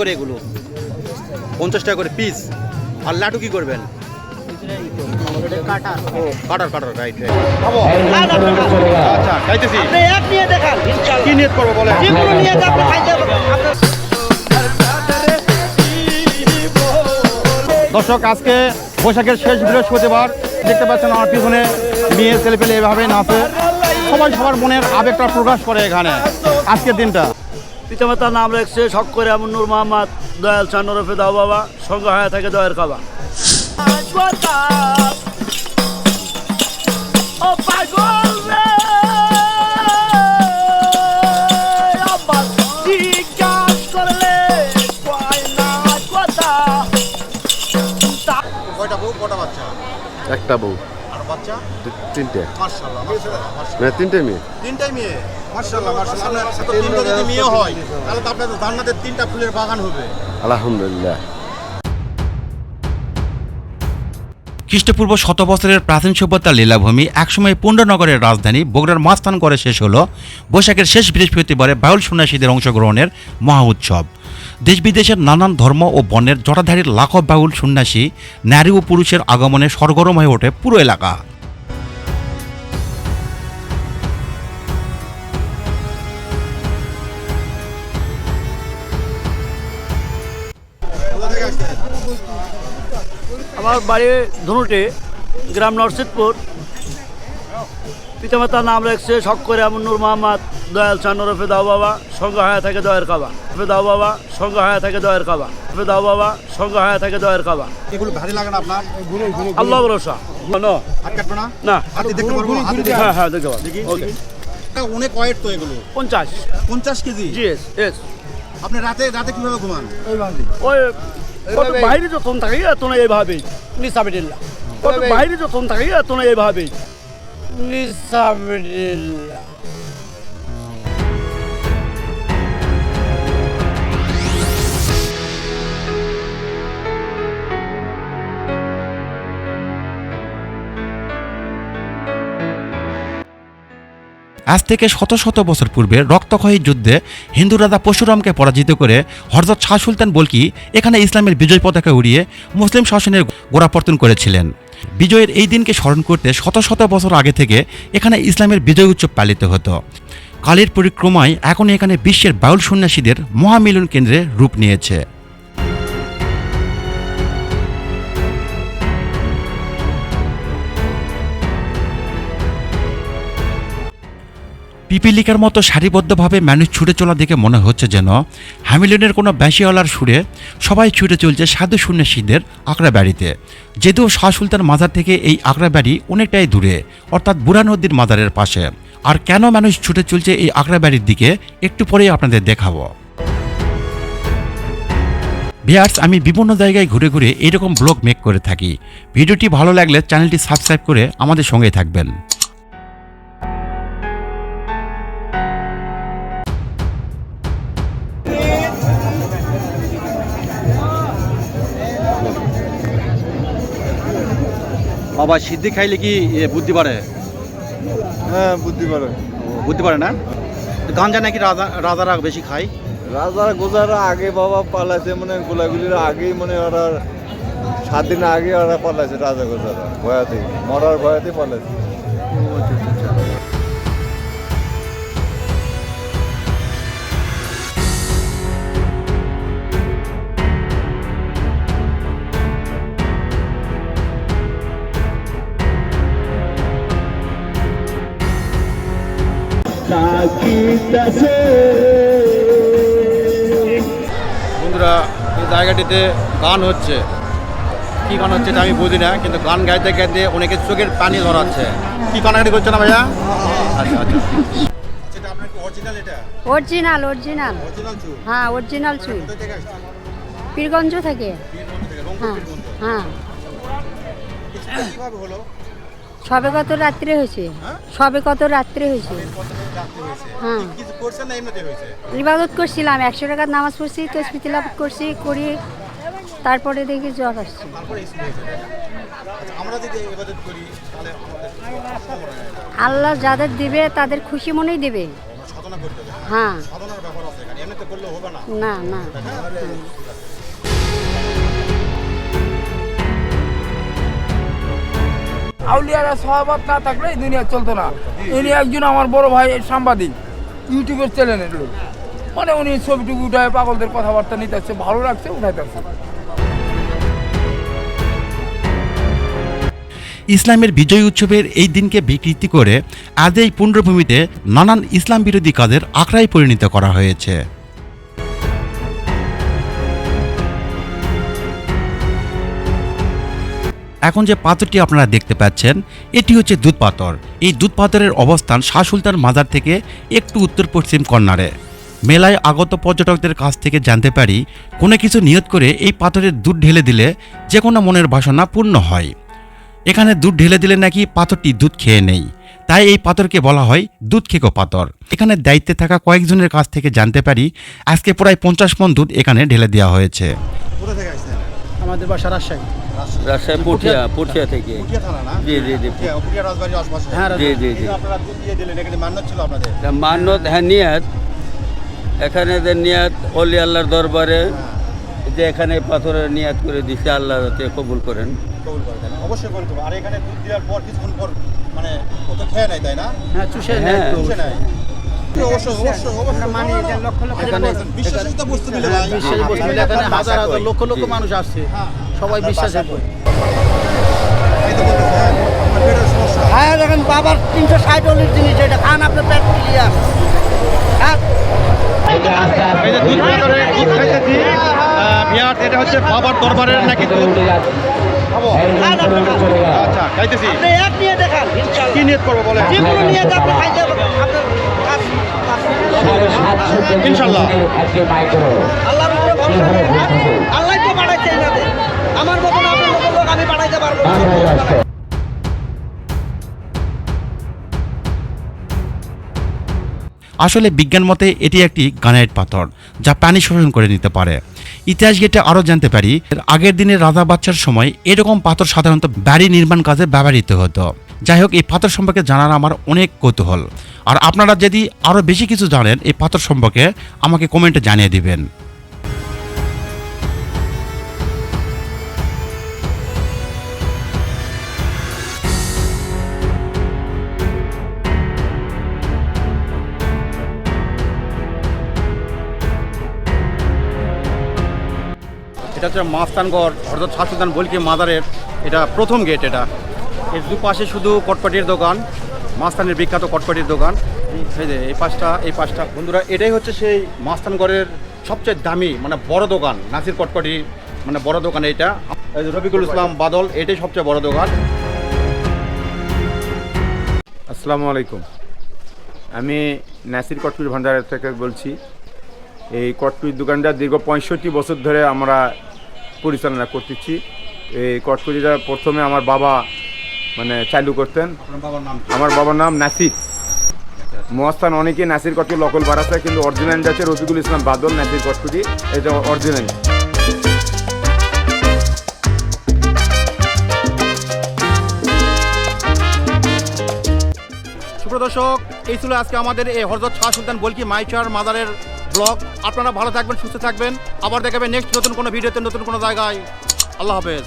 করে এগুলো? পঞ্চাশ টাকা করে পিস আর লাডু কি করবেন? কাটার। কাটার কাটার রাইট আচ্ছা খাইতেছি। কি নিয়ত করব দর্শক আজকে বৈশাখের শেষ বৃহস্পতিবার দেখতে পাচ্ছেন আমার পিছনে মেয়ে ছেলে পেলে এভাবে নাচে। সবাই সবার মনের আবেগটা প্রকাশ করে এখানে। আজকের দিনটা। পিতামাতার নাম রাখছে শখ করে এমন নূর মোহাম্মদ দয়াল চান ওরফে দাও বাবা সঙ্গে হয়ে থাকে দয়ের কাবা। ও পাগল রে! আমার জিজ্ঞাস করলে কয় না কথা? কয়টা বউ? কটা বাচ্চা? একটা বউ। বাচ্চা? তিনটে। মানে তিনটে মেয়ে? তিনটাই মেয়ে? তিনটা যদি মেয়ে হয় তাহলে তো আপনাদের জান্নাতের তিনটা ফুলের বাগান হবে। আলহামদুলিল্লাহ। খ্রিস্টপূর্ব শত বছরের প্রাচীন সভ্যতার লীলাভূমি, একসময় পুণ্ডনগরের রাজধানী, বগুড়ার মাস্থান করে শেষ হলো বৈশাখের শেষ বৃহস্পতিবারে বাউল সন্ন্যাসীদের অংশগ্রহণের মহা উৎসব। দেশ বিদেশের নানান ধর্ম ও বনের জটাধারীর লাখো বাউল সন্ন্যাসী, নারী ও পুরুষের আগমনে সরগরম হয়ে ওঠে পুরো এলাকা। আমার বাড়ি ধনুটে গ্রাম নরসিদপুর পিতামাতার নাম রাখছে শখ করে এমন নূর মোহাম্মদ দয়াল চান ওরফে দাও বাবা সঙ্গে হয়ে থাকে দয়ের কাবা। ওরফে দাও বাবা সঙ্গে হয়ে থাকে দয়ের কাবা। ওরফে দাও বাবা সঙ্গে হয়ে থাকে দয়ের কাবা। এগুলো ভারী লাগে না আপনার? আল্লাহ ভরসা। না হ্যাঁ হ্যাঁ দেখতে পাবো ওকে অনেক ওয়েট তো এগুলো। পঞ্চাশ। পঞ্চাশ কেজি? জি এস আপনি রাতে রাতে কীভাবে ঘুমান? ওই বাইরে যখন থাকি এত না এইভাবেই নিসাবিল্লা কত বাইরে যখন থাকি এত না এইভাবেই নিসাবিল্লা আজ থেকে শত শত বছর পূর্বে রক্তক্ষয়ী যুদ্ধে হিন্দু রাজা পরশুরামকে পরাজিত করে হরজত শাহ সুলতান বলকি এখানে ইসলামের বিজয় পতাকা উড়িয়ে মুসলিম শাসনের গোড়াপর্তন করেছিলেন। বিজয়ের এই দিনকে স্মরণ করতে শত শত বছর আগে থেকে এখানে ইসলামের বিজয় উৎসব পালিত হতো। কালের পরিক্রমায় এখন এখানে বিশ্বের বাউল সন্ন্যাসীদের মহামিলন কেন্দ্রে রূপ নিয়েছে। পিপিলিকার মতো সারিবদ্ধভাবে মানুষ ছুটে চলা দেখে মনে হচ্ছে যেন হ্যামিলনের কোনো ব্যাসিওয়ালার সুরে সবাই ছুটে চলছে সাধু সন্ন্যাসীদের আকড়া বাড়িতে যদিও শাহ সুলতান মাজার থেকে এই আকড়া বাড়ি অনেকটাই দূরে, অর্থাৎ বুড়া নদীর মাজারের পাশে। আর কেন মানুষ ছুটে চলছে এই আকড়া বাড়ির দিকে, একটু পরেই আপনাদের দেখাবো। ভিয়ার্স, আমি বিভিন্ন জায়গায় ঘুরে ঘুরে এরকম ব্লগ মেক করে থাকি। ভিডিওটি ভালো লাগলে চ্যানেলটি সাবস্ক্রাইব করে আমাদের সঙ্গে থাকবেন। বাবা সিদ্ধি খাইলে কি বুদ্ধি বাড়ে? হ্যাঁ বুদ্ধি বাড়ে। বুদ্ধি পারে না? গাঞ্জা নাকি রাজা রাজারা বেশি খায়? রাজার গোজারা আগে বাবা পালাইছে মানে গোলাগুলির আগেই মানে ওরা সাত দিন আগে ওরা পালাইছে রাজা গোজারা। ভয়াতে মরার ভয়াতে পালাইছে। বন্ধুরা এই জায়গাটিতে গান হচ্ছে। কি গান হচ্ছে আমি বুঝি না কিন্তু গান গাইতে গাইতে অনেকের চোখের পানি ধরাচ্ছে। কি কানাকাটি করছে না ভাইয়া? আচ্ছা আচ্ছা। অরিজিনাল অরিজিনাল অরিজিনাল অরিজিনাল চুল? হ্যাঁ অরিজিনাল চুল। থেকে পীরগঞ্জ থেকে। হ্যাঁ হ্যাঁ। হলো? সবে কত রাত্রে হয়েছে? সবে কত রাত্রে হয়েছে? হ্যাঁ। ইবাদত করছিলাম একশো টাকার নামাজ পড়ছি তো লাভ করছি করি। তারপরে দেখি জ্বর আসছে। আচ্ছা আল্লাহ যাদের দিবে তাদের খুশি মনেই দেবে। হ্যাঁ। না। না আউলিয়ারা সহবত না থাকলে এই দুনিয়া চলতো না। ইনি একজন আমার বড় ভাই, সাংবাদিক। ইউটিউবের চ্যানেলের লোক মানে উনি ছবিটুকু উঠায়, পাগলদের কথাবার্তা নিতে আসছে ভালো লাগছে, উঠাইতেছে। ইসলামের বিজয় উৎসবের এই দিনকে বিকৃতি করে আজ এই পুণ্যভূমিতে নানান ইসলাম বিরোধী কাজের আখড়ায় পরিণত করা হয়েছে। এখন যে পাথরটি আপনারা দেখতে পাচ্ছেন, এটি হচ্ছে দুধ পাথর। এই দুধ পাথরের অবস্থান শাহ সুলতান মাজার থেকে একটু উত্তর পশ্চিম কর্নারে মেলায় আগত পর্যটকদের কাছ থেকে জানতে পারি, কোনো কিছু নিয়ত করে এই পাথরের দুধ ঢেলে দিলে যে কোনো মনের বাসনা পূর্ণ হয়। এখানে দুধ ঢেলে দিলে নাকি পাথরটি দুধ খেয়ে নেই। তাই এই পাথরকে বলা হয় দুধ খেকো পাথর। এখানে দায়িত্বে থাকা কয়েকজনের কাছ থেকে জানতে পারি, আজকে প্রায় পঞ্চাশ মন দুধ এখানে ঢেলে দেওয়া হয়েছে। আমাদের বাসা রাজশাহী। রাজশাহী। পুঠিয়া পুঠিয়া থেকে। পুঠিয়া থানা না? জি জি জি। পুঠিয়া পুঠিয়া রাজবাড়ির আশপাশে। হ্যাঁ, জি জি জি। আপনারা দুধ দিয়ে দিলেন এখানে মান্য ছিল আপনাদের? তা হ্যাঁ নিয়াত। এখানে যে নিয়াত অলি আল্লাহর দরবারে যে এখানে পাথরের নিয়াত করে দিছে আল্লাহ যাতে কবুল করেন। কবুল অবশ্যই করে দেবো আর এখানে দুধ দেওয়ার পর কিছুক্ষণ পর মানে ও তো খেয়ে নেয় তাই না? হ্যাঁ চুষে হ্যাঁ। নেয়। হাজার হাজার লক্ষ লক্ষ মানুষ আসছে সবাই বিশ্বাসের বই হ্যাঁ, দেখেন বাবার তিনশো ষাট অলির জিনিস এটা খান আপনার পেট ক্লিয়ার হ্যাঁ এটা হচ্ছে বাবার দরবারের নাকি। আচ্ছা খাইতেছি নিয়ে দেখান কি নিয়ত করব বলে যে কোনো নিয়ে আপনি খাইতে আপনার কাজ ইনশাল্লাহ আল্লাহর উপরে ভরসা রাখেন। আল্লাহ তো পাঠাইছে আমার মতন আপনার মতন লোক আমি পাঠাইতে পারব আসলে বিজ্ঞান মতে এটি একটি গ্রানাইট পাথর যা পানি শোষণ করে নিতে পারে। ইতিহাস গেটে আরও জানতে পারি আগের দিনে রাজা বাচ্চার সময় এরকম পাথর সাধারণত বাড়ি নির্মাণ কাজে ব্যবহৃত হতো। যাই হোক এই পাথর সম্পর্কে জানার আমার অনেক কৌতূহল। আর আপনারা যদি আরও বেশি কিছু জানেন, এই পাথর সম্পর্কে আমাকে কমেন্টে জানিয়ে দিবেন। এটা হচ্ছে মাস্তানগড় হরদত শাহ সুলতান বলকি মাদারের এটা প্রথম গেট এটা। এর দুপাশে শুধু কটপাটির দোকান মাস্তানের বিখ্যাত কটপাটির দোকান। এই যে, এই পাশটা এই পাশটা। বন্ধুরা, এটাই হচ্ছে সেই মাস্তানগড়ের সবচেয়ে দামি মানে বড় দোকান, নাসির কটপাটি মানে বড় দোকান এইটা। রফিকুল ইসলাম বাদল, এটাই সবচেয়ে বড় দোকান। আসসালামু আলাইকুম। আমি নাসির কটকুরি ভান্ডার থেকে বলছি, এই কটকুরির দোকানটা দীর্ঘ পঁয়ষট্টি বছর ধরে আমরা পরিচালনা করতেছি। এই কটকুরিটা প্রথমে আমার বাবা মানে চালু করতেন? আমার বাবার নাম নাসির। মহাস্থান অনেকে নাসির কটকুরি নকল বাড়াচ্ছে কিন্তু অরিজিনাল যাচ্ছে রফিকুল ইসলাম বাদল নাসির কটকুরি এটা অরিজিনাল সুপ্রদর্শক এই ছিল আজকে আমাদের এই হরজত শাহ সুলতান বলকি মাইচার মাদারের ব্লগ। আপনারা ভালো থাকবেন সুস্থ থাকবেন। আবার দেখাবেন নেক্সট নতুন কোনো ভিডিওতে নতুন কোনো জায়গায়। আল্লাহ হাফেজ।